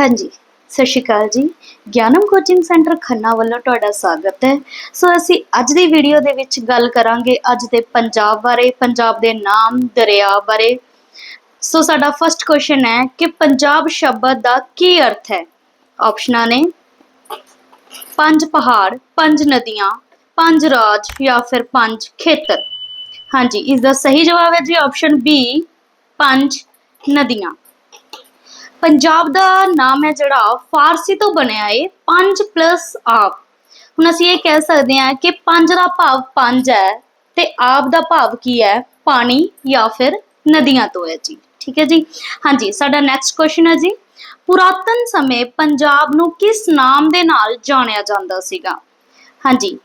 ਹਾਂਜੀ, ਸਤਿ ਸ਼੍ਰੀ ਅਕਾਲ ਜੀ। ਗਿਆਨਮ ਕੋਚਿੰਗ ਸੈਂਟਰ ਖੰਨਾ ਵੱਲੋਂ ਤੁਹਾਡਾ ਸਵਾਗਤ ਹੈ। ਸੋ ਅਸੀਂ ਅੱਜ ਦੀ ਵੀਡੀਓ ਦੇ ਵਿੱਚ ਗੱਲ ਕਰਾਂਗੇ ਅੱਜ ਦੇ ਪੰਜਾਬ ਬਾਰੇ, ਪੰਜਾਬ ਦੇ ਨਾਮ, ਦਰਿਆ ਬਾਰੇ। ਸੋ ਸਾਡਾ ਫਰਸਟ ਕੁਐਸਚਨ ਹੈ ਕਿ ਪੰਜਾਬ ਸ਼ਬਦ ਦਾ ਕੀ ਅਰਥ ਹੈ? ਆਪਸ਼ਨਾਂ ਨੇ, ਪੰਜ ਪਹਾੜ, ਪੰਜ ਨਦੀਆਂ, ਪੰਜ ਰਾਜ ਜਾਂ ਫਿਰ ਪੰਜ ਖੇਤਰ। ਹਾਂਜੀ ਇਸ ਦਾ ਸਹੀ ਜਵਾਬ ਹੈ ਜੀ ਆਪਸ਼ਨ ਬੀ ਪੰਜ ਨਦੀਆਂ। ਪੰਜਾਬ ਦਾ ਨਾਮ ਹੈ ਜਿਹੜਾ ਫਾਰਸੀ ਤੋਂ ਬਣਿਆ ਏ ਪੰਜ ਪਲੱਸ ਆਪ। ਹੁਣ ਅਸੀਂ ਇਹ ਕਹਿ ਸਕਦੇ ਹਾਂ ਕਿ ਪੰਜ ਦਾ ਭਾਵ ਪੰਜ ਹੈ ਤੇ ਆਪ ਦਾ ਭਾਵ ਕੀ ਹੈ? ਪਾਣੀ ਜਾਂ ਫਿਰ ਨਦੀਆਂ ਤੋਂ ਹੈ ਜੀ। ਠੀਕ ਹੈ ਜੀ? ਹਾਂਜੀ, ਸਾਡਾ ਨੈਕਸਟ ਕੁਐਸਚਨ ਹੈ ਜੀ। ਪੁਰਾਤਨ ਸਮੇਂ ਪੰਜਾਬ ਨੂੰ ਕਿਸ ਨਾਮ ਦੇ ਨਾਲ ਜਾਣਿਆ ਜਾਂਦਾ ਸੀਗਾ? ਹਾਂਜੀ।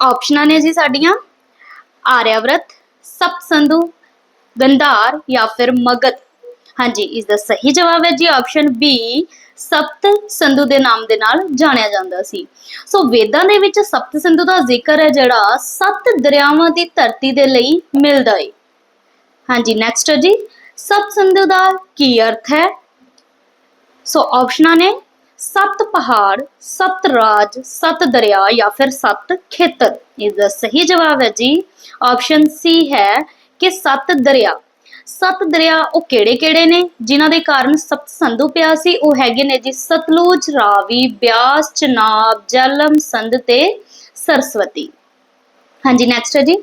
ਆਪਸ਼ਨਾਂ ਨੇ ਜੀ ਸਾਡੀਆਂ। ਆਰਿਆਵਰਤ ਸਪਤਸੰਧੂ ਗੰਧਾਰ ਜਾਂ ਫਿਰ ਮਗਧ। ਹਾਂਜੀ ਇਸ ਦਾ ਸਹੀ ਜਵਾਬ ਹੈ ਜੀ ਆਪਸ਼ਨ ਬੀ ਸਪਤ ਸੰਧੂ ਦੇ ਨਾਮ ਦੇ ਨਾਲ ਜਾਣਿਆ ਜਾਂਦਾ ਸੀ। ਸੋ ਵੇਦਾਂ ਦੇ ਵਿੱਚ ਸਪਤ ਸੰਧੂ ਦਾ ਜ਼ਿਕਰ ਹੈ ਜਿਹੜਾ ਸੱਤ ਦਰਿਆਵਾਂ ਦੀ ਧਰਤੀ ਦੇ ਲਈ ਮਿਲਦਾ ਹੈ ਹਾਂਜੀ ਨੈਕਸਟ ਹੈ ਜੀ, ਸਪਤ ਸਿੰਧੂ ਦਾ ਕੀ ਅਰਥ ਹੈ? ਸੋ ਆਪਸ਼ਨਾਂ ਨੇ ਸੱਤ ਪਹਾੜ, ਸੱਤ ਰਾਜ, ਸੱਤ ਦਰਿਆ ਜਾਂ ਫਿਰ ਸੱਤ ਖੇਤਰ। ਇਸ ਦਾ ਸਹੀ ਜਵਾਬ ਹੈ ਜੀ ਆਪਸ਼ਨ ਸੀ ਹੈ ਕਿ ਸੱਤ ਦਰਿਆ। ਸੱਤ ਦਰਿਆ ਉਹ ਕਿਹੜੇ ਕਿਹੜੇ ਨੇ? ਜਿਨ੍ਹਾਂ ਦੇ ਕਾਰਨ ਸਪਤ ਸੰਧੂ ਪਿਆ ਸੀ, ਉਹ ਹੈਗੇ ਨੇ ਜੀ ਸਤਲੁਜ, ਰਾਵੀ, ਬਿਆਸ, ਚਨਾਬ, ਜਲਮ, ਸੰਧ ਤੇ ਸਰਸਵਤੀ। ਹਾਂਜੀ ਨੈਕਸਟ ਹੈ ਜੀ।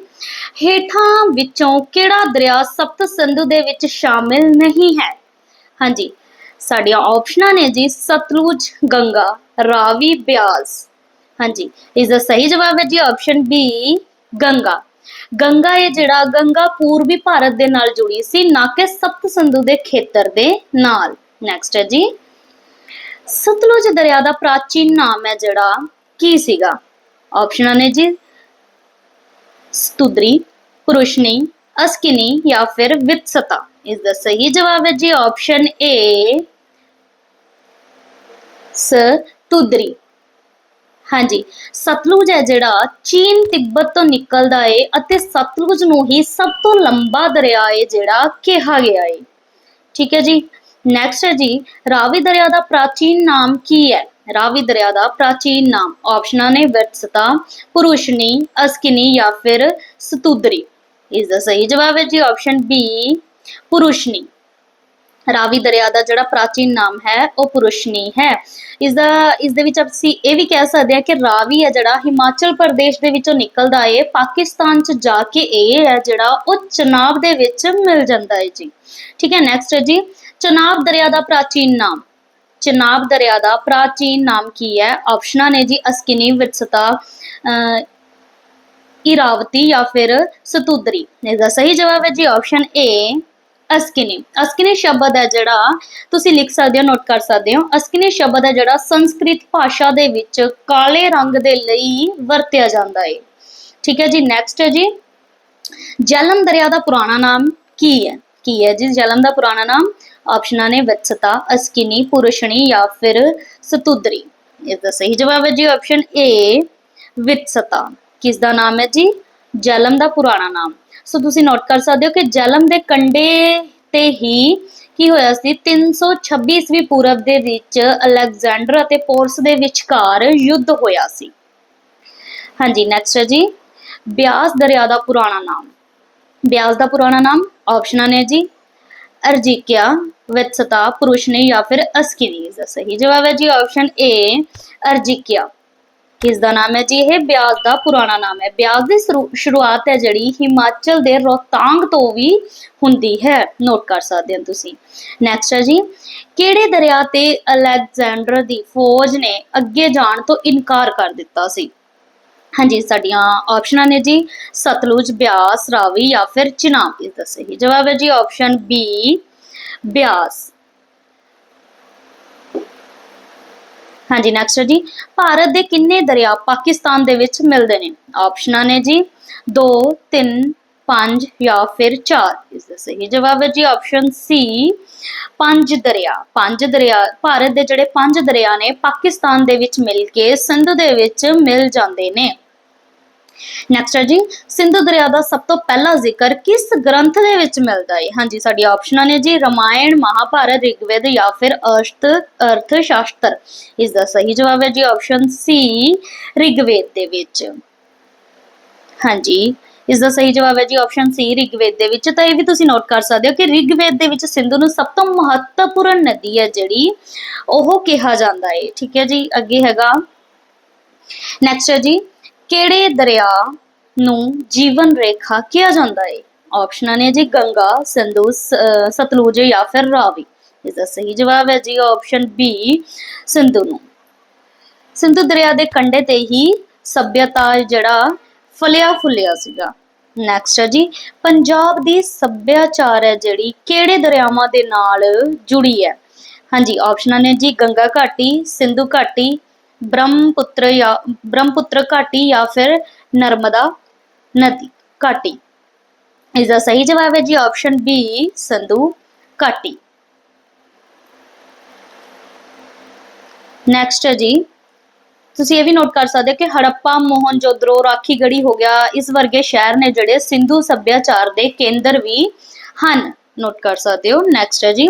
ਹੇਠਾਂ ਵਿੱਚੋਂ ਕਿਹੜਾ ਦਰਿਆ ਸਪਤ ਸੰਧੂ ਦੇ ਵਿੱਚ ਸ਼ਾਮਿਲ ਨਹੀਂ ਹੈ? ਹਾਂਜੀ, ਸਾਡੀਆਂ ਆਪਸ਼ਨਾਂ ਨੇ ਜੀ ਸਤਲੁਜ, ਗੰਗਾ, ਰਾਵੀ, ਬਿਆਸ। ਹਾਂਜੀ ਇਸ ਦਾ ਸਹੀ ਜਵਾਬ ਹੈ ਜੀ ਆਪਸ਼ਨ ਬੀ ਗੰਗਾ। ਗੰਗਾ ਇਹ ਜਿਹੜਾ, ਗੰਗਾ ਪੂਰਬੀ ਭਾਰਤ ਦੇ ਨਾਲ ਜੁੜੀ ਸੀ, ਨਾ ਕਿ ਸਪਤ ਸਿੰਧੂ ਦੇ ਖੇਤਰ ਦੇ ਨਾਲ। ਨੈਕਸਟ ਹੈ ਜੀ। ਸਤਲੁਜ ਦਰਿਆ ਦਾ ਪ੍ਰਾਚੀਨ ਨਾਮ ਹੈ ਜਿਹੜਾ, ਕੀ ਸੀਗਾ? ਆਪਸ਼ਨਾਂ ਨੇ ਜੀ। ਸਤੁਦਰੀ ਪੁਰੁਸ਼ਨੀ, ਅਸਕਿਨੀ ਜਾਂ ਫਿਰ ਵਿਤਸਤਾ। ਇਸ ਦਾ ਸਹੀ ਜਵਾਬ ਹੈ ਜੀ ਆਪਸ਼ਨ ਏ ਸਤੁਦਰੀ ਹਾਂਜੀ। ਸਤਲੁਜ ਹੈ ਜਿਹੜਾ, ਚੀਨ, ਤਿੱਬਤ ਤੋਂ ਨਿਕਲਦਾ ਏ ਅਤੇ ਸਤਲੁਜ ਨੂੰ ਹੀ ਸਭ ਤੋਂ ਲੰਬਾ ਦਰਿਆ ਏ ਜਿਹੜਾ ਕਿਹਾ ਗਿਆ ਏ। ਠੀਕ ਹੈ ਜੀ। ਨੈਕਸਟ ਹੈ ਜੀ, ਰਾਵੀ ਦਰਿਆ ਦਾ ਪ੍ਰਾਚੀਨ ਨਾਮ ਕੀ ਹੈ? ਰਾਵੀ ਦਰਿਆ ਦਾ ਪ੍ਰਾਚੀਨ ਨਾਮ ਆਪਸ਼ਨਾਂ ਨੇ ਵਿਰਸਤਾ, ਪੁਰੁਸ਼ਨੀ, ਅਸਕਿਨੀ ਜਾਂ ਫਿਰ ਸਤੂਦਰੀ। ਇਸ ਦਾ ਸਹੀ ਜਵਾਬ ਹੈ ਜੀ ਆਪਸ਼ਨ ਬੀ ਪੁਰੁਸ਼ਨੀ। ਰਾਵੀ ਦਰਿਆ ਦਾ ਜਿਹੜਾ ਪ੍ਰਾਚੀਨ ਨਾਮ ਹੈ, ਉਹ ਪੁਰਸ਼ਨੀ ਹੈ। ਇਸ ਦਾ, ਇਸ ਦੇ ਵਿੱਚ ਅਸੀਂ ਇਹ ਵੀ ਕਹਿ ਸਕਦੇ ਹਾਂ ਕਿ ਰਾਵੀ ਹੈ ਜਿਹੜਾ ਹਿਮਾਚਲ ਪ੍ਰਦੇਸ਼ ਦੇ ਵਿੱਚੋਂ ਨਿਕਲਦਾ ਏ, ਪਾਕਿਸਤਾਨ ਚ ਜਾ ਕੇ ਇਹ ਹੈ ਜਿਹੜਾ ਉਹ ਚਨਾਬ ਦੇ ਵਿੱਚ ਮਿਲ ਜਾਂਦਾ ਹੈ ਜੀ। ਠੀਕ ਹੈ ਨੈਕਸਟ ਹੈ ਜੀ, ਚਨਾਬ ਦਰਿਆ ਦਾ ਪ੍ਰਾਚੀਨ ਨਾਮ। ਚਨਾਬ ਦਰਿਆ ਦਾ ਪ੍ਰਾਚੀਨ ਨਾਮ ਕੀ ਹੈ? ਆਪਸ਼ਨਾਂ ਨੇ ਜੀ, ਅਸਕਿਨੀ ਵਿਤਸਤਾ ਇਰਾਵਤੀ ਜਾਂ ਫਿਰ ਸਤੁਦਰੀ। ਇਸ ਦਾ ਸਹੀ ਜਵਾਬ ਹੈ ਜੀ ਆਪਸ਼ਨ ਏ ਅਸਕਿਨੀ। ਅਸਕਿਨੀ ਸ਼ਬਦ ਹੈ ਜਿਹੜਾ, ਤੁਸੀਂ ਲਿਖ ਸਕਦੇ ਹੋ ਨੋਟ ਕਰ ਸਕਦੇ ਹੋ। ਅਸਕਿਨੀ ਸ਼ਬਦ ਹੈ ਜਿਹੜਾ ਸੰਸਕ੍ਰਿਤ ਭਾਸ਼ਾ ਦੇ ਵਿੱਚ ਕਾਲੇ ਰੰਗ ਦੇ ਲਈ ਵਰਤਿਆ ਜਾਂਦਾ ਹੈ ਠੀਕ ਹੈ ਜੀ ਨੈਕਸਟ ਹੈ ਜੀ। ਜਲਮ ਦਰਿਆ ਦਾ ਪੁਰਾਣਾ ਨਾਮ ਕੀ ਹੈ? ਕੀ ਹੈ ਜੀ, ਜਲਮ ਦਾ ਪੁਰਾਣਾ ਨਾਮ? ਆਪਸ਼ਨਾਂ ਨੇ ਵਤਸਤਾ, ਅਸਕਿਨੀ, ਪੁਰਸ਼ਣੀ ਜਾਂ ਫਿਰ ਸਤੁਦਰੀ। ਇਸ ਦਾ ਸਹੀ ਜਵਾਬ ਹੈ ਜੀ, ਆਪਸ਼ਨ ਏ ਵਿਤਸਤਾ। ਕਿਸ ਦਾ ਨਾਮ ਹੈ ਜੀ? ਜਲਮ ਦਾ ਪੁਰਾਣਾ ਨਾਮ। ਸੋ ਤੁਸੀਂ ਨੋਟ ਕਰ ਸਕਦੇ ਹੋ ਕਿ ਜਲਮ ਦੇ ਕੰਢੇ ਤੇ ਹੀ ਕੀ ਹੋਇਆ ਸੀ? 326 ਈਸਵੀ ਪੂਰਬ ਦੇ ਵਿੱਚ ਅਲੈਗਜ਼ੈਂਡਰ ਅਤੇ ਪੋਰਸ ਦੇ ਵਿਚਕਾਰ ਯੁੱਧ ਹੋਇਆ ਸੀ। ਹਾਂਜੀ ਨੈਕਸਟ ਹੈ ਜੀ। ਬਿਆਸ ਦਰਿਆ ਦਾ ਪੁਰਾਣਾ ਨਾਮ। ਬਿਆਸ ਦਾ ਪੁਰਾਣਾ ਨਾਮ ਆਪਸ਼ਨਾਂ ਨੇ ਜੀ। ਅਰਜੀਕਿਆ ਵਿਤਸਤਾ ਪੁਰੁਸ਼ਨੀ ਜਾਂ ਫਿਰ ਅਸਕਿਨੀ ਦਾ ਸਹੀ ਜਵਾਬ ਹੈ ਜੀ ਆਪਸ਼ਨ ਏ ਅਰਜਿਕਿਆ। ਕਿਸ ਦਾ ਨਾਮ ਹੈ ਜੀ? ਇਹ ਬਿਆਸ ਦਾ ਪੁਰਾਣਾ ਨਾਮ ਹੈ। ਬਿਆਸ ਦੀ ਸ਼ੁਰੂਆਤ ਹੈ ਜਿਹੜੀ ਹਿਮਾਚਲ ਦੇ ਰੋਹਤਾਂਗ ਤੋਂ ਵੀ ਹੁੰਦੀ ਹੈ। ਨੋਟ ਕਰ ਸਕਦੇ ਹੋ ਤੁਸੀਂ। ਨੈਕਸਟ ਹੈ ਜੀ। ਕਿਹੜੇ ਦਰਿਆ ਤੇ ਅਲੈਗਜ਼ੈਂਡਰ ਦੀ ਫੌਜ ਨੇ ਅੱਗੇ ਜਾਣ ਤੋਂ ਇਨਕਾਰ ਕਰ ਦਿੱਤਾ ਸੀ? ਹਾਂਜੀ, ਸਾਡੀਆਂ ਆਪਸ਼ਨਾਂ ਨੇ ਜੀ। ਸਤਲੁਜ, ਬਿਆਸ, ਰਾਵੀ ਜਾਂ ਫਿਰ ਚਿਨਾਬ ਇਸ ਦਾ ਸਹੀ ਜਵਾਬ ਹੈ ਜੀ ਆਪਸ਼ਨ ਬੀ ਬਿਆਸ। ਹਾਂਜੀ ਨੈਕਸਟ ਜੀ। ਭਾਰਤ ਦੇ ਕਿੰਨੇ ਦਰਿਆ ਪਾਕਿਸਤਾਨ ਦੇ ਵਿੱਚ ਮਿਲਦੇ ਨੇ? ਆਪਸ਼ਨਾਂ ਨੇ ਜੀ 2 3 5 ਜਾਂ ਫਿਰ 4 ਇਸ ਦਾ ਸਹੀ ਜਵਾਬ ਹੈ ਜੀ ਆਪਸ਼ਨ ਸੀ ਪੰਜ ਦਰਿਆ। ਪੰਜ ਦਰਿਆ, ਭਾਰਤ ਦੇ ਜਿਹੜੇ ਪੰਜ ਦਰਿਆ ਨੇ, ਪਾਕਿਸਤਾਨ ਦੇ ਵਿੱਚ ਮਿਲ ਕੇ ਸਿੰਧ ਦੇ ਵਿੱਚ ਮਿਲ ਜਾਂਦੇ ਨੇ। ਨੈਕਸਟ ਹੈ ਜੀ, ਸਿੰਧੂ ਦਰਿਆ ਦਾ ਸਭ ਤੋਂ ਪਹਿਲਾ ਜ਼ਿਕਰ ਕਿਸ ਗ੍ਰੰਥ ਦੇ ਵਿੱਚ ਮਿਲਦਾ ਹੈ? ਹਾਂਜੀ, ਸਾਡੀ ਆਪਸ਼ਨਾਂ ਨੇ ਜੀ, ਰਮਾਇਣ, ਮਹਾਭਾਰਤ, ਰਿਗਵੇਦ ਜਾਂ ਫਿਰ ਅਸ਼ਤ ਅਰਥ ਸ਼ਾਸਤਰ ਇਸ ਦਾ ਸਹੀ ਜਵਾਬ ਹੈ ਜੀ ਆਪਸ਼ਨ ਸੀ ਰਿਗਵੇਦ ਦੇ ਵਿੱਚ। ਹਾਂਜੀ, ਇਸ ਦਾ ਸਹੀ ਜਵਾਬ ਹੈ ਜੀ ਆਪਸ਼ਨ ਸੀ ਰਿਗਵੇਦ ਦੇ ਵਿੱਚ। ਤਾਂ ਇਹ ਵੀ ਤੁਸੀਂ ਨੋਟ ਕਰ ਸਕਦੇ ਹੋ ਕਿ ਰਿਗਵੇਦ ਦੇ ਵਿੱਚ ਸਿੰਧੂ ਨੂੰ ਸਭ ਤੋਂ ਮਹੱਤਵਪੂਰਨ ਨਦੀ ਹੈ ਜਿਹੜੀ, ਉਹ ਕਿਹਾ ਜਾਂਦਾ ਹੈ। ਠੀਕ ਹੈ ਜੀ, ਅੱਗੇ ਹੈਗਾ। ਨੈਕਸਟ ਹੈ ਜੀ ਕਿਹੜੇ ਦਰਿਆ ਨੂੰ ਜੀਵਨ ਰੇਖਾ ਕਿਹਾ ਜਾਂਦਾ ਹੈ ਆਪਸ਼ਨਾਂ ਨੇ ਜੀ ਗੰਗਾ, ਸਿੰਧੂ ਸਤਲੁਜ ਜਾਂ ਫਿਰ ਰਾਵੀ। ਇਸ ਦਾ ਸਹੀ ਜਵਾਬ ਹੈ ਜੀ ਆਪਸ਼ਨ ਬੀ ਸਿੰਧੂ ਨੂੰ। ਸਿੰਧੂ ਦਰਿਆ ਦੇ ਕੰਢੇ ਤੇ ਹੀ ਸਭਿਅਤਾ ਜਿਹੜਾ ਫਲਿਆ ਫੁੱਲਿਆ ਸੀਗਾ। ਨੈਕਸਟ ਹੈ ਜੀ, ਪੰਜਾਬ ਦੀ ਸੱਭਿਆਚਾਰ ਹੈ ਜਿਹੜੀ ਕਿਹੜੇ ਦਰਿਆਵਾਂ ਦੇ ਨਾਲ ਜੁੜੀ ਹੈ? ਹਾਂਜੀ ਆਪਸ਼ਨਾਂ ਨੇ ਜੀ ਗੰਗਾ ਘਾਟੀ, ਸਿੰਧੂ ਘਾਟੀ ਬ੍ਰਹਮਪੁੱਤਰ ਜਾਂ ਬ੍ਰਹਮਪੁੱਤਰ ਘਾਟੀ ਜਾਂ ਫਿਰ ਨਰਮਦਾ ਨਦੀ ਘਾਟੀ ਇਸ ਦਾ ਸਹੀ ਜਵਾਬ ਹੈ ਜੀ ਆਪਸ਼ਨ ਬੀ ਸਿੰਧੂ ਘਾਟੀ ਨੈਕਸਟ ਹੈ ਜੀ ਤੁਸੀਂ ਇਹ ਵੀ ਨੋਟ ਕਰ ਸਕਦੇ ਹੋ ਕਿ ਹੜੱਪਾ ਮੋਹਨਜੋਦੜੋ ਰਾਖੀਗੜ੍ਹੀ ਹੋ ਗਿਆ ਇਸ ਵਰਗੇ ਸ਼ਹਿਰ ਨੇ ਜਿਹੜੇ ਸਿੰਧੂ ਸੱਭਿਆਚਾਰ ਦੇ ਕੇਂਦਰ ਵੀ ਹਨ ਨੋਟ ਕਰ ਸਕਦੇ ਹੋ ਨੈਕਸਟ ਹੈ ਜੀ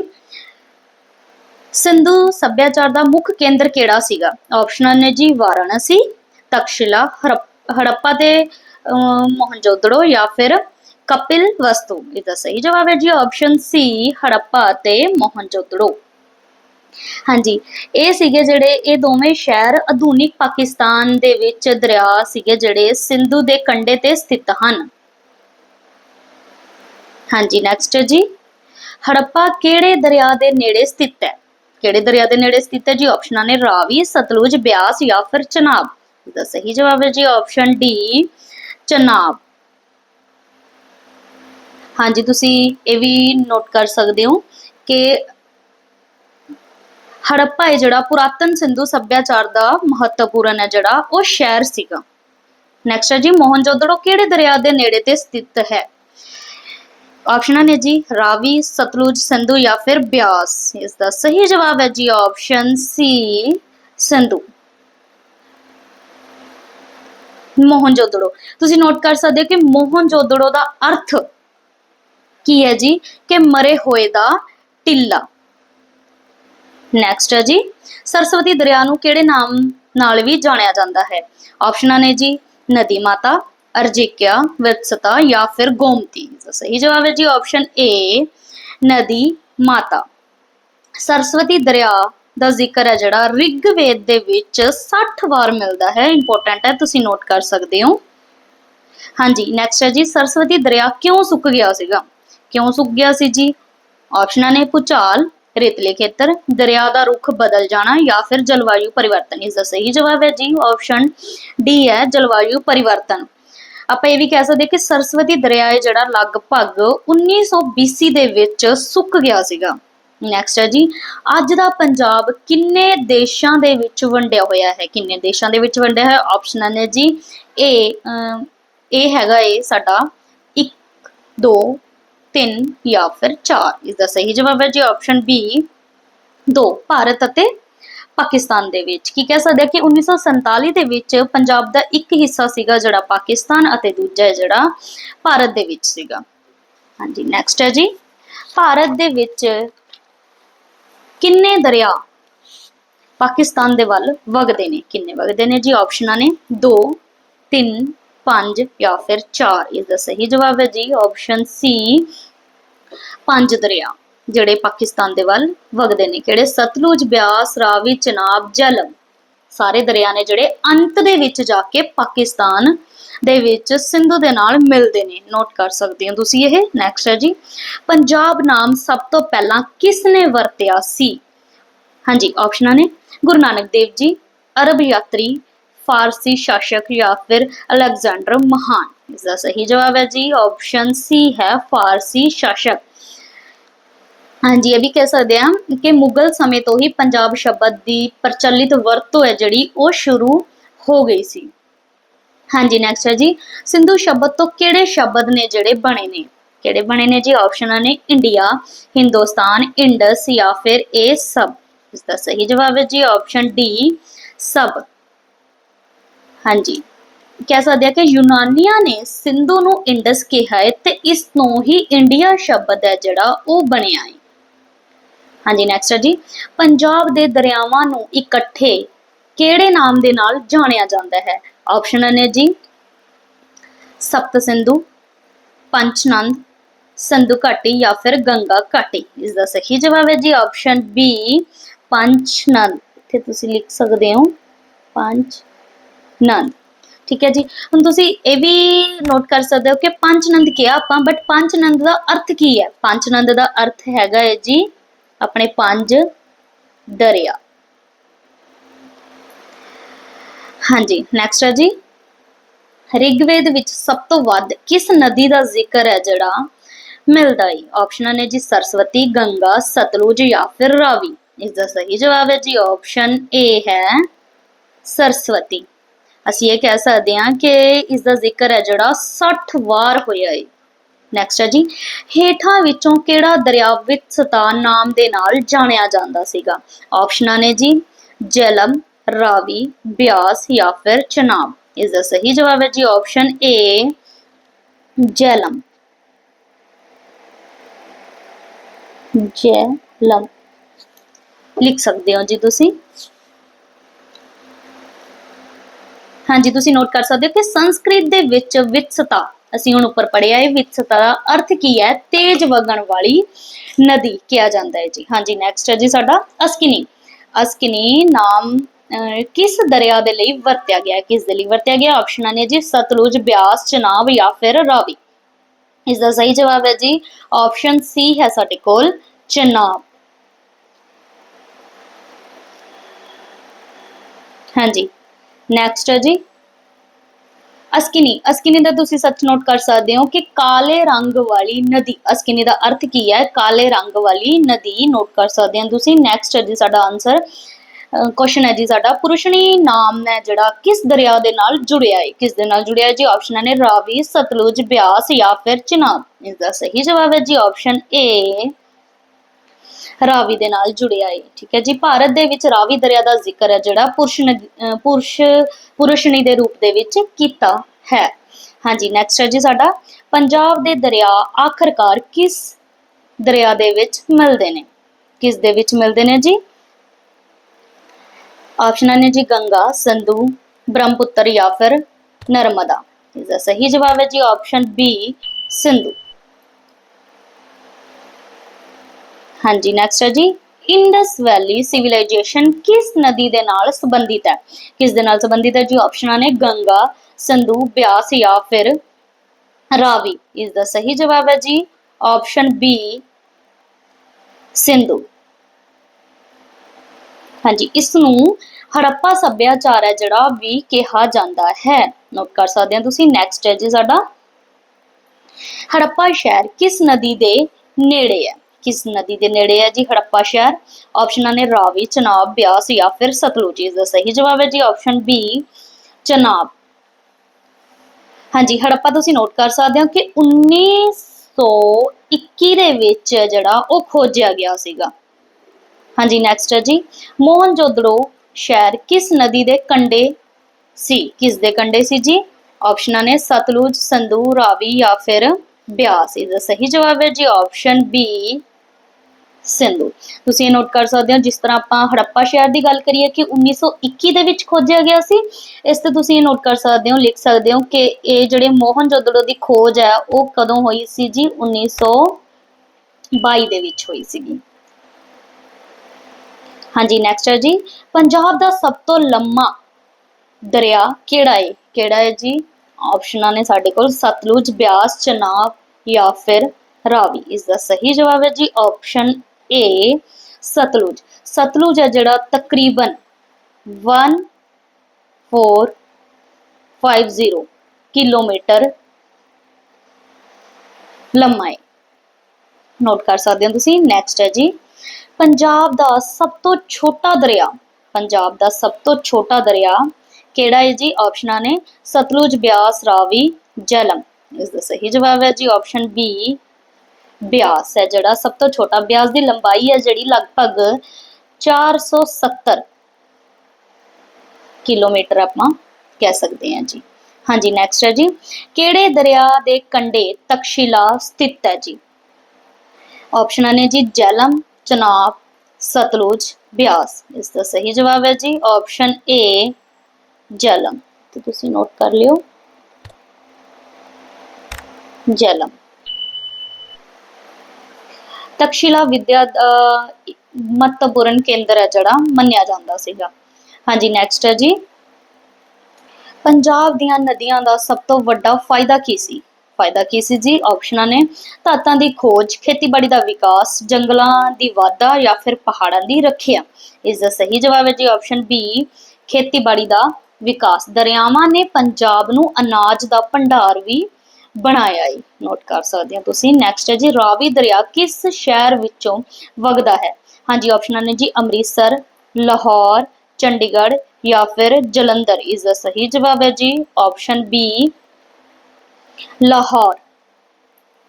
ਸਿੰਧੂ ਸੱਭਿਆਚਾਰ ਦਾ ਮੁੱਖ ਕੇਂਦਰ ਕਿਹੜਾ ਸੀਗਾ? ਆਪਸ਼ਨਾਂ ਨੇ ਜੀ ਵਾਰਾਣਸੀ ਤਕਸ਼ਿਲਾ ਹੜੱਪਾ ਤੇ ਅਹ, ਮੋਹਨਜੋਦੜੋ ਜਾਂ ਫਿਰ ਕਪਿਲ ਵਸਤੂ। ਇਹਦਾ ਸਹੀ ਜਵਾਬ ਹੈ ਜੀ ਆਪਸ਼ਨ ਸੀ ਹੜੱਪਾ ਤੇ ਮੋਹਨਜੋਦੜੋ। ਹਾਂਜੀ ਇਹ ਸੀਗੇ ਜਿਹੜੇ ਇਹ ਦੋਵੇਂ ਸ਼ਹਿਰ ਆਧੁਨਿਕ ਪਾਕਿਸਤਾਨ ਦੇ ਵਿੱਚ ਦਰਿਆ ਸੀਗੇ ਜਿਹੜੇ ਸਿੰਧੂ ਦੇ ਕੰਢੇ ਤੇ ਸਥਿਤ ਹਨ। ਹਾਂਜੀ ਨੈਕਸਟ ਜੀ। ਹੜੱਪਾ ਕਿਹੜੇ ਦਰਿਆ ਦੇ ਨੇੜੇ ਸਥਿਤ ਹੈ? ਕਿਹੜੇ ਦਰਿਆ ਦੇ ਨੇੜੇ ਸਥਿਤ ਹੈ? ਜੀ ਆਪਸ਼ਨਾਂ ਨੇ ਰਾਵੀ, ਸਤਲੁਜ, ਬਿਆਸ ਜਾਂ ਫਿਰ ਚਨਾਬ। ਇਹਦਾ ਸਹੀ ਜਵਾਬ ਹੈ ਜੀ ਆਪਸ਼ਨ ਡੀ ਚਨਾਬ। ਹਾਂਜੀ, ਤੁਸੀਂ ਇਹ ਵੀ ਨੋਟ ਕਰ ਸਕਦੇ ਹੋ ਕਿ ਹੜੱਪਾ ਹੈ ਜਿਹੜਾ, ਪੁਰਾਤਨ ਸਿੰਧੂ ਸੱਭਿਆਚਾਰ ਦਾ ਮਹੱਤਵਪੂਰਨ ਹੈ ਜਿਹੜਾ, ਉਹ ਸ਼ਹਿਰ ਸੀਗਾ। ਨੈਕਸਟ ਹੈ ਜੀ, ਮੋਹਨਜੋਦੜੋ ਕਿਹੜੇ ਦਰਿਆ ਦੇ ਨੇੜੇ ਤੇ ਸਥਿਤ ਹੈ? ਆਪਸ਼ਨਾਂ ਨੇ ਜੀ, ਰਾਵੀ, ਸਤਲੁਜ, ਸਿੰਧੂ ਜਾਂ ਫਿਰ ਬਿਆਸ। ਇਸ ਦਾ ਸਹੀ ਜਵਾਬ ਹੈ ਜੀ ਆਪਸ਼ਨ ਸੀ ਸਿੰਧੂ। ਮੋਹਨਜੋਦੜੋ ਤੁਸੀਂ ਨੋਟ ਕਰ ਸਕਦੇ ਹੋ ਕਿ ਮੋਹਨਜੋਦੜੋ ਦਾ ਅਰਥ ਕੀ ਹੈ ਜੀ? ਕਿ ਮਰੇ ਹੋਏ ਦਾ ਟਿੱਲਾ। ਨੈਕਸਟ ਹੈ ਜੀ, ਸਰਸਵਤੀ ਦਰਿਆ ਨੂੰ ਕਿਹੜੇ ਨਾਮ ਨਾਲ ਵੀ ਜਾਣਿਆ ਜਾਂਦਾ ਹੈ? ਆਪਸ਼ਨਾਂ ਨੇ ਜੀ, ਨਦੀ ਮਾਤਾ ਅਰਜਿਕਿਆ ਵਿਤਸਤਾ ਜਾਂ ਫਿਰ ਗੋਮਤੀ। ਤਾਂ ਸਹੀ ਜਵਾਬ ਹੈ ਜੀ ਆਪਸ਼ਨ ਏ ਨਦੀ ਮਾਤਾ। ਸਰਸਵਤੀ ਦਰਿਆ ਦਾ ਜ਼ਿਕਰ ਹੈ ਜਿਹੜਾ ਰਿਗਵੇਦ ਦੇ ਵਿੱਚ 60 ਵਾਰ ਮਿਲਦਾ ਹੈ। ਇੰਪੋਰਟੈਂਟ ਹੈ, ਤੁਸੀਂ ਨੋਟ ਕਰ ਸਕਦੇ ਹੋ। ਹਾਂਜੀ ਨੈਕਸਟ ਹੈ ਜੀ, ਸਰਸਵਤੀ ਦਰਿਆ ਕਿਉਂ ਸੁੱਕ ਗਿਆ ਸੀਗਾ? ਕਿਉਂ ਸੁੱਕ ਗਿਆ ਸੀ ਜੀ? ਆਪਸ਼ਨਾਂ ਨੇ ਭੂਚਾਲ, ਰੇਤਲੇ ਖੇਤਰ, ਦਰਿਆ ਦਾ ਰੁਖ ਬਦਲ ਜਾਣਾ ਜਾਂ ਫਿਰ ਜਲਵਾਯੂ ਪਰਿਵਰਤਨ। ਇਸ ਦਾ ਸਹੀ ਜਵਾਬ ਹੈ ਜੀ ਆਪਸ਼ਨ ਡੀ ਹੈ ਜਲਵਾਯੂ ਪਰਿਵਰਤਨ। ਆਪਾਂ ਇਹ ਵੀ ਕਹਿ ਸਕਦੇ ਕਿ ਸਰਸਵਤੀ ਦਰਿਆ ਹੈ ਜਿਹੜਾ ਲਗਭਗ 1900 BC ਦੇ ਵਿੱਚ ਸੁੱਕ ਗਿਆ ਸੀਗਾ। ਨੈਕਸਟ ਹੈ ਜੀ, ਅੱਜ ਦਾ ਪੰਜਾਬ ਕਿੰਨੇ ਦੇਸ਼ਾਂ ਦੇ ਵਿੱਚ ਵੰਡਿਆ ਹੋਇਆ ਹੈ? ਕਿੰਨੇ ਦੇਸ਼ਾਂ ਦੇ ਵਿੱਚ ਵੰਡਿਆ ਹੈ? ਆਪਸ਼ਨਾਂ ਨੇ ਜੀ ਇਹ ਇਹ ਹੈਗਾ ਏ ਸਾਡਾ 1 2 3 ਜਾਂ ਫਿਰ 4 ਇਸ ਦਾ ਸਹੀ ਜਵਾਬ ਹੈ ਜੀ ਆਪਸ਼ਨ ਬੀ 2 ਭਾਰਤ ਅਤੇ ਪਾਕਿਸਤਾਨ ਦੇ ਵਿੱਚ। ਕੀ ਕਹਿ ਸਕਦੇ ਹਾਂ ਕਿ 1947 ਦੇ ਵਿੱਚ ਪੰਜਾਬ ਦਾ ਇੱਕ ਹਿੱਸਾ ਸੀਗਾ ਜਿਹੜਾ ਪਾਕਿਸਤਾਨ ਅਤੇ ਦੂਜਾ ਜਿਹੜਾ ਭਾਰਤ ਦੇ ਵਿੱਚ ਸੀਗਾ। ਹਾਂਜੀ ਨੈਕਸਟ ਹੈ ਜੀ। ਭਾਰਤ ਦੇ ਵਿੱਚ ਕਿੰਨੇ ਦਰਿਆ ਪਾਕਿਸਤਾਨ ਦੇ ਵੱਲ ਵਗਦੇ ਨੇ? ਕਿੰਨੇ ਵਗਦੇ ਨੇ ਜੀ? ਆਪਸ਼ਨਾਂ ਨੇ 2 3 5 ਜਾਂ ਫਿਰ 4 ਇਸ ਦਾ ਸਹੀ ਜਵਾਬ ਹੈ ਜੀ ਆਪਸ਼ਨ ਸੀ ਪੰਜ ਦਰਿਆ। ਜਿਹੜੇ ਪਾਕਿਸਤਾਨ ਦੇ ਵੱਲ ਵਗਦੇ ਨੇ, ਕਿਹੜੇ ਸਤਲੁਜ ਬਿਆਸ, ਰਾਵੀ, ਚਨਾਬ, ਜਲਮ, ਸਾਰੇ ਦਰਿਆ ਨੇ ਜਿਹੜੇ ਅੰਤ ਦੇ ਵਿੱਚ ਜਾ ਕੇ ਪਾਕਿਸਤਾਨ ਦੇ ਵਿੱਚ ਸਿੰਧੂ ਦੇ ਨਾਲ ਮਿਲਦੇ ਨੇ। ਨੋਟ ਕਰ ਸਕਦੇ ਹੋ ਤੁਸੀਂ ਇਹ। ਨੈਕਸਟ ਹੈ ਜੀ। ਪੰਜਾਬ ਨਾਮ ਸਭ ਤੋਂ ਪਹਿਲਾਂ ਕਿਸ ਨੇ ਵਰਤਿਆ ਸੀ? ਹਾਂਜੀ ਆਪਸ਼ਨਾਂ ਨੇ। ਗੁਰੂ ਨਾਨਕ ਦੇਵ ਜੀ, ਅਰਬ ਯਾਤਰੀ, ਫਾਰਸੀ ਸ਼ਾਸਕ ਜਾਂ ਫਿਰ ਅਲੈਗਜ਼ੈਂਡਰ ਮਹਾਨ। ਇਸ ਦਾ ਸਹੀ ਜਵਾਬ ਹੈ ਜੀ ਆਪਸ਼ਨ ਸੀ ਹੈ ਫਾਰਸੀ ਸ਼ਾਸਕ। ਹਾਂਜੀ, ਇਹ ਵੀ ਕਹਿ ਸਕਦੇ ਹਾਂ ਕਿ ਮੁਗਲ ਸਮੇਂ ਤੋਂ ਹੀ ਪੰਜਾਬ ਸ਼ਬਦ ਦੀ ਪ੍ਰਚਲਿਤ ਵਰਤੋਂ ਹੈ ਜਿਹੜੀ ਉਹ ਸ਼ੁਰੂ ਹੋ ਗਈ ਸੀ। ਹਾਂਜੀ ਨੈਕਸਟ ਹੈ ਜੀ। ਸਿੰਧੂ ਸ਼ਬਦ ਤੋਂ ਕਿਹੜੇ ਸ਼ਬਦ ਨੇ ਜਿਹੜੇ ਬਣੇ ਨੇ? ਕਿਹੜੇ ਬਣੇ ਨੇ ਜੀ? ਆਪਸ਼ਨਾਂ ਨੇ ਇੰਡੀਆ ਹਿੰਦੁਸਤਾਨ ਇੰਡਸ ਜਾਂ ਫਿਰ ਇਹ ਸਭ ਇਸ ਦਾ ਸਹੀ ਜਵਾਬ ਹੈ ਜੀ ਆਪਸ਼ਨ ਡੀ ਸਭ ਹਾਂਜੀ, ਕਹਿ ਸਕਦੇ ਆ ਕਿ ਯੂਨਾਨੀਆਂ ਨੇ ਸਿੰਧੂ ਨੂੰ ਇੰਡਸ ਕਿਹਾ ਹੈ ਤੇ ਇਸ ਤੋਂ ਹੀ ਇੰਡੀਆ ਸ਼ਬਦ ਹੈ ਜਿਹੜਾ ਉਹ ਬਣਿਆ ਹੈ। ਹਾਂਜੀ ਨੈਕਸਟ ਹੈ ਜੀ। ਪੰਜਾਬ ਦੇ ਦਰਿਆਵਾਂ ਨੂੰ ਇਕੱਠੇ ਕਿਹੜੇ ਨਾਮ ਦੇ ਨਾਲ ਜਾਣਿਆ ਜਾਂਦਾ ਹੈ? ਆਪਸ਼ਨ ਨੇ ਜੀ, ਸਪਤ ਸਿੰਧੂ, ਪੰਚਨੰਦ, ਸੰਧੂ ਘਾਟੀ ਜਾਂ ਫਿਰ ਗੰਗਾ ਘਾਟੀ। ਇਸ ਦਾ ਸਹੀ ਜਵਾਬ ਹੈ ਜੀ ਆਪਸ਼ਨ ਬੀ ਪੰਚਨੰਦ। ਇੱਥੇ ਤੁਸੀਂ ਲਿਖ ਸਕਦੇ ਹੋ, ਪੰਚਨੰਦ। ਠੀਕ ਹੈ ਜੀ। ਹੁਣ ਤੁਸੀਂ ਇਹ ਵੀ ਨੋਟ ਕਰ ਸਕਦੇ ਹੋ ਕਿ ਪੰਚਨੰਦ ਕਿਹਾ ਆਪਾਂ ਬਟ ਪੰਚਨੰਦ ਦਾ ਅਰਥ ਕੀ ਹੈ? ਪੰਚਨੰਦ ਦਾ ਅਰਥ ਹੈਗਾ ਹੈ ਜੀ ਆਪਣੇ ਪੰਜ ਦਰਿਆ। ਹਾਂਜੀ ਨੈਕਸਟ ਹੈ ਜੀ। ਰਿਗਵੇਦ ਵਿੱਚ ਸਭ ਤੋਂ ਵੱਧ ਕਿਸ ਨਦੀ ਦਾ ਜ਼ਿਕਰ ਹੈ ਜਿਹੜਾ ਮਿਲਦਾ ਹੈ ਆਪਸ਼ਨਾਂ ਨੇ ਜੀ ਸਰਸਵਤੀ, ਗੰਗਾ, ਸਤਲੁਜ ਜਾਂ ਫਿਰ ਰਾਵੀ। ਇਸ ਦਾ ਸਹੀ ਜਵਾਬ ਹੈ ਜੀ ਆਪਸ਼ਨ ਏ ਹੈ ਸਰਸਵਤੀ। ਅਸੀਂ ਇਹ ਕਹਿ ਸਕਦੇ ਹਾਂ ਕਿ ਇਸ ਦਾ ਜ਼ਿਕਰ ਹੈ ਜਿਹੜਾ 60 ਵਾਰ ਹੋਇਆ ਹੈ ਨੈਕਸਟ ਹੈ ਜੀ। ਹੇਠਾਂ ਵਿੱਚੋਂ ਕਿਹੜਾ ਦਰਿਆ ਵਿਤਸਤਾ ਨਾਮ ਦੇ ਨਾਲ ਜਾਣਿਆ ਜਾਂਦਾ ਸੀਗਾ? ਆਪਸ਼ਨਾਂ ਨੇ ਜੀ ਜਲਮ ਰਾਵੀ, ਬਿਆਸ ਜਾਂ ਫਿਰ ਚਨਾਬ। ਇਸ ਦਾ ਸਹੀ ਜਵਾਬ ਹੈ ਜੀ ਆਪਸ਼ਨ ਏ ਜਲਮ ਜਲਮ ਲਿਖ ਸਕਦੇ ਹੋ ਜੀ ਤੁਸੀਂ? ਹਾਂਜੀ, ਤੁਸੀਂ ਨੋਟ ਕਰ ਸਕਦੇ ਹੋ ਕਿ ਸੰਸਕ੍ਰਿਤ ਦੇ ਵਿੱਚ ਵਿਤਸਤਾ ਅਸੀਂ ਹੁਣ ਉੱਪਰ ਪੜਿਆ ਹੈ ਵਿਤਸਤਾ ਦਾ ਅਰਥ ਕੀ ਹੈ? ਤੇਜ਼ ਵਗਣ ਵਾਲੀ ਨਦੀ ਕਿਹਾ ਜਾਂਦਾ ਹੈ ਜੀ। ਹਾਂਜੀ ਨੈਕਸਟ ਹੈ ਜੀ ਸਾਡਾ ਅਸਕਿਨੀ। ਅਸਕਿਨੀ ਨਾਮ ਕਿਸ ਦਰਿਆ ਦੇ ਲਈ ਵਰਤਿਆ ਗਿਆ ਕਿਸ ਦੇ ਲਈ ਵਰਤਿਆ ਗਿਆ? ਆਪਸ਼ਨਾਂ ਨੇ ਜੀ, ਸਤਲੁਜ, ਬਿਆਸ, ਚਨਾਬ ਜਾਂ ਫਿਰ ਰਾਵੀ। ਇਸ ਦਾ ਸਹੀ ਜਵਾਬ ਹੈ ਜੀ ਆਪਸ਼ਨ ਸੀ ਹੈ ਸਾਡੇ ਕੋਲ, ਚਨਾਬ। ਹਾਂਜੀ। ਨੈਕਸਟ ਹੈ ਜੀ ਅਸਕਿਨੀ ਅਸਕਿਨੀ ਦਾ ਤੁਸੀਂ ਸੱਚ ਨੋਟ ਕਰ ਸਕਦੇ ਹੋ ਕਿ ਕਾਲੇ ਰੰਗ ਵਾਲੀ ਨਦੀ, ਅਸਕਿਨੀ ਦਾ ਅਰਥ ਕੀ ਹੈ? ਕਾਲੇ ਰੰਗ ਵਾਲੀ ਨਦੀ ਨੋਟ ਕਰ ਸਕਦੇ ਹੋ ਤੁਸੀਂ। ਨੈਕਸਟ ਹੈ ਜੀ ਸਾਡਾ ਆਨਸਰ ਕੁਐਸਚਨ ਹੈ ਜੀ ਸਾਡਾ, ਪੁਰਸ਼ਣੀ ਨਾਮ ਹੈ ਜਿਹੜਾ ਕਿਸ ਦਰਿਆ ਦੇ ਨਾਲ ਜੁੜਿਆ ਹੈ? ਕਿਸ ਦੇ ਨਾਲ ਜੁੜਿਆ ਹੈ ਜੀ? ਆਪਸ਼ਨਾਂ ਨੇ ਰਾਵੀ, ਸਤਲੁਜ, ਬਿਆਸ ਜਾਂ ਫਿਰ ਚਨਾਬ। ਇਸ ਦਾ ਸਹੀ ਜਵਾਬ ਹੈ ਜੀ ਆਪਸ਼ਨ ਏ ਰਾਵੀ ਦੇ ਨਾਲ ਜੁੜਿਆ ਹੈ ਠੀਕ ਹੈ ਜੀ, ਭਾਰਤ ਦੇ ਵਿੱਚ ਰਾਵੀ ਦਰਿਆ ਦਾ ਜ਼ਿਕਰ ਹੈ ਜਿਹੜਾ ਪੁਰਸ਼ ਪੁਰਸ਼ ਪੁਰਸ਼ਣੀ ਦੇ ਰੂਪ ਦੇ ਵਿੱਚ ਕੀਤਾ ਹੈ। ਹਾਂਜੀ ਨੈਕਸਟ ਹੈ ਜੀ ਸਾਡਾ। ਪੰਜਾਬ ਦੇ ਦਰਿਆ ਆਖਰਕਾਰ ਕਿਸ ਦਰਿਆ ਦੇ ਵਿੱਚ ਮਿਲਦੇ ਨੇ? ਕਿਸ ਦੇ ਵਿੱਚ ਮਿਲਦੇ ਨੇ ਜੀ? ਆਪਸ਼ਨਾਂ ਨੇ ਜੀ ਗੰਗਾ, ਸੰਧੂ, ਬ੍ਰਹਮਪੁੱਤਰ ਜਾਂ ਫਿਰ ਨਰਮਦਾ। ਇਸ ਦਾ ਸਹੀ ਜਵਾਬ ਹੈ ਜੀ ਆਪਸ਼ਨ ਬੀ, ਸਿੰਧੂ। ਹਾਂਜੀ ਨੈਕਸਟ ਹੈ ਜੀ। ਇੰਡਸ ਵੈਲੀ ਸਿਵਲਾਈਜੇਸ਼ਨ ਕਿਸ ਨਦੀ ਦੇ ਨਾਲ ਸੰਬੰਧਿਤ ਹੈ? ਕਿਸ ਦੇ ਨਾਲ ਸੰਬੰਧਿਤ ਹੈ? ਜੀ ਆਪਸ਼ਨਾਂ ਨੇ ਗੰਗਾ, ਸੰਧੂ, ਬਿਆਸ ਜਾਂ ਫਿਰ ਰਾਵੀ। ਇਸ ਦਾ ਸਹੀ ਜਵਾਬ ਹੈ ਜੀ ਆਪਸ਼ਨ ਬੀ ਸਿੰਧੂ। ਹਾਂਜੀ, ਇਸ ਨੂੰ ਹੜੱਪਾ ਸੱਭਿਆਚਾਰ ਹੈ, ਜਿਹੜਾ ਵੀ ਕਿਹਾ ਜਾਂਦਾ ਹੈ। ਨੋਟ ਕਰ ਸਕਦੇ ਹੋ ਤੁਸੀਂ ਨੈਕਸਟ ਹੈ ਜੀ ਸਾਡਾ। ਹੜੱਪਾ ਸ਼ਹਿਰ ਕਿਸ ਨਦੀ ਦੇ ਨੇੜੇ ਹੈ? ਕਿਸ ਨਦੀ ਦੇ ਨੇੜੇ ਹੈ ਜੀ? ਹੜੱਪਾ ਸ਼ਹਿਰ। ਆਪਸ਼ਨਾਂ ਨੇ ਰਾਵੀ, ਚਨਾਬ, ਬਿਆਸ ਜਾਂ ਫਿਰ ਸਤਲੁਜ। ਇਸ ਦਾ ਸਹੀ ਜਵਾਬ ਹੈ ਜੀ ਆਪਸ਼ਨ ਬੀ ਚਨਾਬ। ਹਾਂਜੀ, ਹੜੱਪਾ ਤੁਸੀਂ ਨੋਟ ਕਰ ਸਕਦੇ ਹੋ ਕਿ 1921 ਦੇ ਵਿੱਚ ਜਿਹੜਾ ਉਹ ਖੋਜਿਆ ਗਿਆ ਸੀਗਾ। ਹਾਂਜੀ ਨੈਕਸਟ ਹੈ ਜੀ। ਮੋਹਨਜੋਦੜੋ ਸ਼ਹਿਰ ਕਿਸ ਨਦੀ ਦੇ ਕੰਢੇ ਸੀ? ਕਿਸ ਦੇ ਕੰਢੇ ਸੀ ਜੀ? ਆਪਸ਼ਨਾਂ ਨੇ ਸਤਲੁਜ, ਸੰਧੂ, ਰਾਵੀ ਜਾਂ ਫਿਰ ਬਿਆਸ। ਇਸ ਸਹੀ ਜਵਾਬ ਹੈ ਜੀ ਆਪਸ਼ਨ ਬੀ ਸਿੰਧੂ ਤੁਸੀਂ ਇਹ ਨੋਟ ਕਰ ਸਕਦੇ ਹੋ, ਜਿਸ ਤਰ੍ਹਾਂ ਆਪਾਂ ਹੜੱਪਾ ਸ਼ਹਿਰ ਦੀ ਗੱਲ ਕਰੀਏ ਕਿ 1921 ਦੇ ਵਿੱਚ ਖੋਜਿਆ ਗਿਆ ਸੀ, ਇਸ ਤੇ ਤੁਸੀਂ ਇਹ ਨੋਟ ਕਰ ਸਕਦੇ ਹੋ, ਲਿਖ ਸਕਦੇ ਹੋ ਕਿ ਇਹ ਜਿਹੜੇ ਮੋਹਨਜੋਦੜੋ ਦੀ ਖੋਜ ਹੈ, ਉਹ ਕਦੋਂ ਹੋਈ ਸੀ ਜੀ? 1922 ਦੇ ਵਿੱਚ ਹੋਈ ਸੀਗੀ। ਹਾਂਜੀ ਨੈਕਸਟ ਹੈ ਜੀ। ਪੰਜਾਬ ਦਾ ਸਭ ਤੋਂ ਲੰਮਾ ਦਰਿਆ ਕਿਹੜਾ ਹੈ ਕਿਹੜਾ ਹੈ ਜੀ? ਆਪਸ਼ਨਾਂ ਨੇ ਸਾਡੇ ਕੋਲ ਸਤਲੁਜ, ਬਿਆਸ, ਚਨਾਬ ਜਾਂ ਫਿਰ ਰਾਵੀ। ਇਸ ਦਾ ਸਹੀ ਜਵਾਬ ਹੈ ਜੀ, ਆਪਸ਼ਨ ਏ ਸਤਲੁਜ। ਸਤਲੁਜ ਹੈ ਜਿਹੜਾ ਤਕਰੀਬਨ 1450 ਕਿਲੋਮੀਟਰ ਲੰਮਾ ਹੈ। ਨੋਟ ਕਰ ਸਕਦੇ ਹੋ ਤੁਸੀਂ। ਨੈਕਸਟ ਹੈ ਜੀ। ਪੰਜਾਬ ਦਾ ਸਭ ਤੋਂ ਛੋਟਾ ਦਰਿਆ। ਪੰਜਾਬ ਦਾ ਸਭ ਤੋਂ ਛੋਟਾ ਦਰਿਆ ਕਿਹੜਾ ਹੈ ਜੀ? ਆਪਸ਼ਨਾਂ ਨੇ ਸਤਲੁਜ, ਬਿਆਸ, ਰਾਵੀ, ਜਲਮ। ਇਸ ਦਾ ਸਹੀ ਜਵਾਬ ਹੈ ਜੀ। ਆਪਸ਼ਨ ਬੀ ਬਿਆਸ ਹੈ, ਜਿਹੜਾ ਸਭ ਤੋਂ ਛੋਟਾ ਬਿਆਸ ਦੀ ਲੰਬਾਈ ਹੈ, ਜਿਹੜੀ ਲਗਭਗ 470 ਕਿਲੋਮੀਟਰ ਆਪਾਂ ਕਹਿ ਸਕਦੇ ਹਾਂ ਜੀ। ਹਾਂਜੀ ਨੈਕਸਟ ਹੈ ਜੀ। ਕਿਹੜੇ ਦਰਿਆ ਦੇ ਕੰਢੇ ਤਕਸ਼ਿਲਾ ਸਥਿਤ ਹੈ ਜੀ? ਆਪਸ਼ਨਾਂ ਨੇ ਜੀ ਜੇਹਲਮ ਚਨਾਬ, ਸਤਲੁਜ, ਬਿਆਸ। ਇਸ ਦਾ ਸਹੀ ਜਵਾਬ ਹੈ ਜੀ ਆਪਸ਼ਨ ਏ ਜੇਹਲਮ ਤੇ ਤੁਸੀਂ ਨੋਟ ਕਰ ਲਿਓ। ਜੇਹਲਮ ਤਕਸ਼ਿਲਾ ਵਿਦਿਆ ਦਾ ਮਹੱਤਵਪੂਰਨ ਕੇਂਦਰ ਹੈ ਜਿਹੜਾ, ਮੰਨਿਆ ਜਾਂਦਾ ਸੀਗਾ। ਹਾਂਜੀ ਨੈਕਸਟ ਹੈ ਜੀ। ਪੰਜਾਬ ਦੀਆਂ ਨਦੀਆਂ ਦਾ ਸਭ ਤੋਂ ਵੱਡਾ ਫਾਇਦਾ ਕੀ ਸੀ? ਫਾਇਦਾ ਕੀ ਸੀ ਜੀ? ਆਪਸ਼ਨਾਂ ਨੇ, ਧਾਤਾਂ ਦੀ ਖੋਜ, ਖੇਤੀਬਾੜੀ ਦਾ ਵਿਕਾਸ, ਜੰਗਲਾਂ ਦੀ ਵਾਧਾ ਜਾਂ ਫਿਰ ਪਹਾੜਾਂ ਦੀ ਰੱਖਿਆ। ਇਸ ਦਾ ਸਹੀ ਜਵਾਬ ਹੈ ਜੀ ਆਪਸ਼ਨ ਬੀ ਖੇਤੀਬਾੜੀ ਦਾ ਵਿਕਾਸ। ਦਰਿਆਵਾਂ ਨੇ ਪੰਜਾਬ ਨੂੰ ਅਨਾਜ ਦਾ ਭੰਡਾਰ ਵੀ ਬਣਾਇਆ ਹੈ ਨੋਟ ਕਰ ਸਕਦੇ ਹੋ ਤੁਸੀਂ। ਨੈਕਸਟ ਹੈ ਜੀ, ਰਾਵੀ ਦਰਿਆ ਕਿਸ ਸ਼ਹਿਰ ਵਿੱਚੋਂ ਵਗਦਾ ਹੈ? ਹਾਂਜੀ ਆਪਸ਼ਨਾਂ ਨੇ ਜੀ, ਅੰਮ੍ਰਿਤਸਰ, ਲਾਹੌਰ, ਚੰਡੀਗੜ੍ਹ ਜਾਂ ਫਿਰ ਜਲੰਧਰ। ਇਸ ਦਾ ਸਹੀ ਜਵਾਬ ਹੈ ਜੀ ਆਪਸ਼ਨ ਬੀ ਲਾਹੌਰ।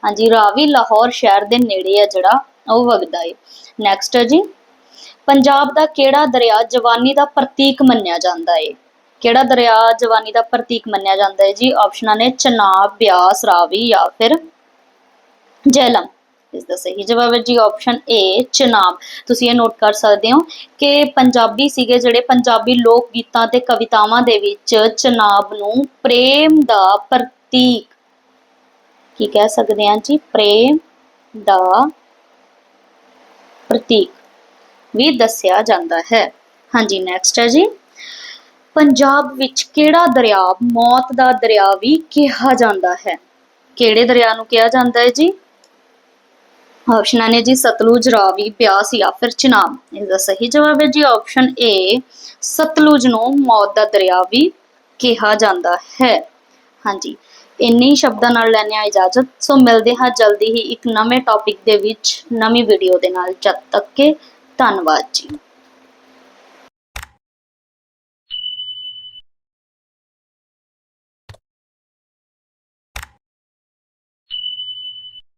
ਹਾਂਜੀ, ਰਾਵੀ ਲਾਹੌਰ ਸ਼ਹਿਰ ਦੇ ਨੇੜੇ ਹੈ ਜਿਹੜਾ, ਉਹ ਵਗਦਾ ਹੈ ਨੈਕਸਟ ਹੈ ਜੀ, ਪੰਜਾਬ ਦਾ ਕਿਹੜਾ ਦਰਿਆ ਜਵਾਨੀ ਦਾ ਪ੍ਰਤੀਕ ਮੰਨਿਆ ਜਾਂਦਾ ਹੈ ਕਿਹੜਾ ਦਰਿਆ ਜਵਾਨੀ ਦਾ ਪ੍ਰਤੀਕ ਮੰਨਿਆ ਜਾਂਦਾ ਹੈ ਜੀ? ਆਪਸ਼ਨਾਂ ਨੇ ਚਨਾਬ, ਬਿਆਸ, ਰਾਵੀ ਜਾਂ ਫਿਰ ਜੇਹਲਮ ਇਸ ਦਾ ਸਹੀ ਜਵਾਬ ਹੈ ਜੀ ਆਪਸ਼ਨ ਏ ਚਨਾਬ। ਤੁਸੀਂ ਇਹ ਨੋਟ ਕਰ ਸਕਦੇ ਹੋ ਕਿ ਪੰਜਾਬੀ ਸੀਗੇ ਜਿਹੜੇ ਪੰਜਾਬੀ ਲੋਕ ਗੀਤਾਂ ਤੇ ਕਵਿਤਾਵਾਂ ਦੇ ਵਿੱਚ ਚਨਾਬ ਨੂੰ ਪ੍ਰੇਮ ਦਾ ਪ੍ਰਤੀਕ ਕੀ ਕਹਿ ਸਕਦੇ ਹਾਂ ਜੀ? ਪ੍ਰੇਮ ਦਾ ਪ੍ਰਤੀਕ ਵੀ ਦੱਸਿਆ ਜਾਂਦਾ ਹੈ। ਹਾਂਜੀ ਨੈਕਸਟ ਹੈ ਜੀ। ਪੰਜਾਬ ਵਿੱਚ ਕਿਹੜਾ ਦਰਿਆ, ਮੌਤ ਦਾ ਦਰਿਆ ਵੀ ਕਿਹਾ ਜਾਂਦਾ ਹੈ? ਕਿਹੜੇ ਦਰਿਆ ਨੂੰ ਕਿਹਾ ਜਾਂਦਾ ਹੈ ਜੀ? ਆਪਸ਼ਨਾਂ ਨੇ ਜੀ, ਸਤਲੁਜ, ਰਾਵੀ, ਬਿਆਸ ਜਾਂ ਫਿਰ ਚਨਾਬ। ਇਸ ਦਾ ਸਹੀ ਜਵਾਬ ਹੈ ਜੀ ਆਪਸ਼ਨ ਏ ਸਤਲੁਜ ਨੂੰ ਮੌਤ ਦਾ ਦਰਿਆ ਵੀ ਕਿਹਾ ਜਾਂਦਾ ਹੈ। ਹਾਂਜੀ, ਇੰਨੇ ਸ਼ਬਦਾਂ ਨਾਲ ਲੈਣੇ ਆ ਇਜਾਜ਼ਤ। ਸੋ ਮਿਲਦੇ ਹਾਂ ਜਲਦੀ ਹੀ ਇੱਕ ਨਵੇਂ ਟੌਪਿਕ ਦੇ ਵਿੱਚ ਨਵੀਂ ਵੀਡੀਓ ਦੇ ਨਾਲ। ਜਦ ਤੱਕ ਕੇ ਧੰਨਵਾਦ ਜੀ।